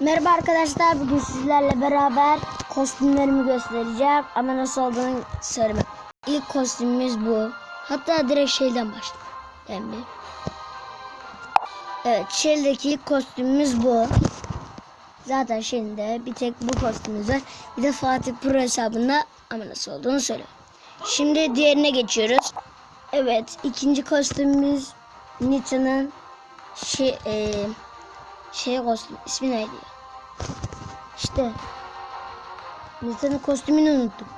Merhaba arkadaşlar bugün sizlerle beraber kostümlerimi göstereceğim ama nasıl olduğunu söylemem. İlk kostümümüz bu. Hatta direkt şeyden başlayalım. Yani Evet Shell'deki ilk kostümümüz bu. Zaten şimdi bir tek bu kostümümüz var. Bir de Fatih Pro hesabında ama nasıl olduğunu söyleyeyim. Şimdi diğerine geçiyoruz. Evet ikinci kostümümüz Nita'nın şey, eee şey kostüm ismi neydi? İşte Nita'nın kostümünü unuttum.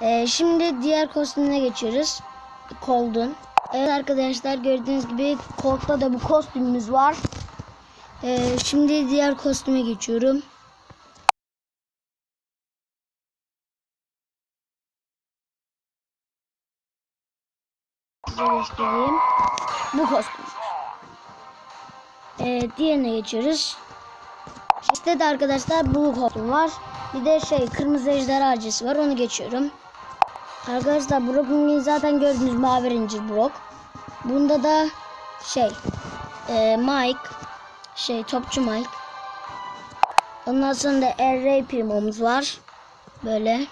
Ee, şimdi diğer kostümüne geçiyoruz. Cold'un. Evet arkadaşlar gördüğünüz gibi Cold'da da bu kostümümüz var. Ee, şimdi diğer kostüme geçiyorum. Bu kostüm. Ee, diğerine geçiyoruz. İşte de arkadaşlar bu kostüm var. Bir de şey kırmızı ejderha acısı var onu geçiyorum. Arkadaşlar Brock'un zaten gördüğünüz mavi Ranger Brock. Bunda da şey e, Mike şey topçu Mike. Ondan sonra da Rey Primo'muz var. Böyle.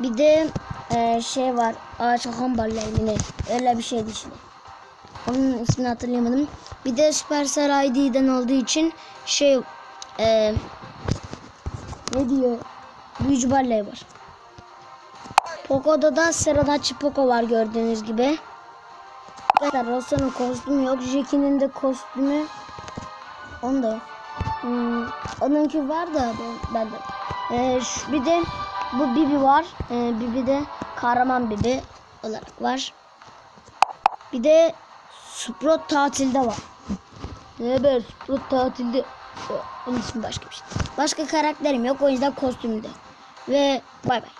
Bir de e, şey var. Ağaç Hakan Ballayını. Öyle bir şeydi şimdi. Onun ismini hatırlayamadım. Bir de Supercell ID'den olduğu için şey e, ne diyor? Büyücü Barley var. Poco'da da Seradachi Poco var gördüğünüz gibi. Arkadaşlar Rosa'nın kostümü yok. Jackie'nin de kostümü onda yok. Hmm, onunki var da ben, bende. Ee, şu- bir de bu Bibi var. Ee, Bibi de kahraman Bibi olarak var. Bir de Sprout tatilde var. Ne haber? Sprout tatilde. O, onun ismi başka bir şey. Başka karakterim yok o yüzden kostümde. Ve bay bay.